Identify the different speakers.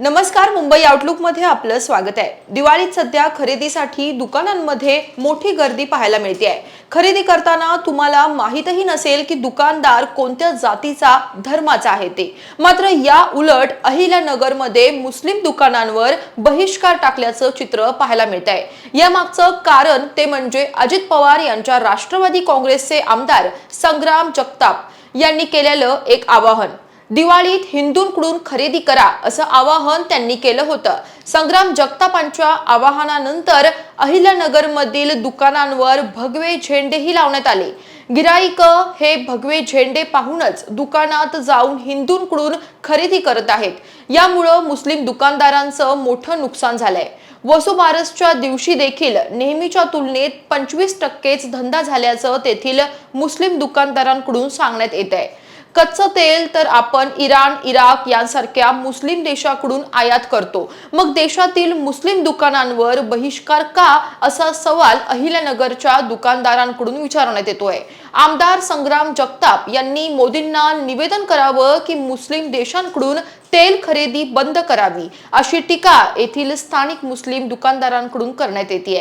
Speaker 1: नमस्कार मुंबई आउटलुकमध्ये आपलं स्वागत आहे. दिवाळीत सध्या खरेदीसाठी दुकानांमध्ये मोठी गर्दी पाहायला मिळते आहे खरेदी करताना तुम्हाला माहीतही नसेल की दुकानदार कोणत्या जातीचा धर्माचा आहे ते. मात्र या उलट अहिल्यानगरमध्ये मुस्लिम दुकानांवर बहिष्कार टाकल्याचं चित्र पाहायला मिळत आहे यामागचं कारण ते म्हणजे अजित पवार यांच्या राष्ट्रवादी काँग्रेसचे आमदार संग्राम जगताप यांनी केलेलं एक आवाहन. दिवाळीत हिंदूंकडून खरेदी करा असं आवाहन त्यांनी केलं होतं. संग्राम जगतापांच्या आवाहनानंतर अहिल्यानगरमधील दुकानांवर भगवे झेंडेही लावण्यात आले. गिराईक हे भगवे झेंडे पाहूनच दुकानात जाऊन हिंदूंकडून खरेदी करत आहेत. यामुळं मुस्लिम दुकानदारांचं मोठं नुकसान झालंय. वसुबारसच्या दिवशी देखील नेहमीच्या तुलनेत पंचवीस टक्केच धंदा झाल्याचं तेथील मुस्लिम दुकानदारांकडून सांगण्यात येत आहे कच्चं तेल तर आपण इराण इराक यांसारख्या मुस्लिम देशाकडून आयात करतो. मग देशातील मुस्लिम दुकानांवर बहिष्कार का असा सवाल अहिल्यानगरच्या दुकानदारांकडून विचारण्यात येतोय. आमदार संग्राम जगताप यांनी मोदींना निवेदन करावं की मुस्लिम देशांकडून तेल खरेदी बंद करावी अशी टीका येथील स्थानिक मुस्लिम दुकानदारांकडून करण्यात येते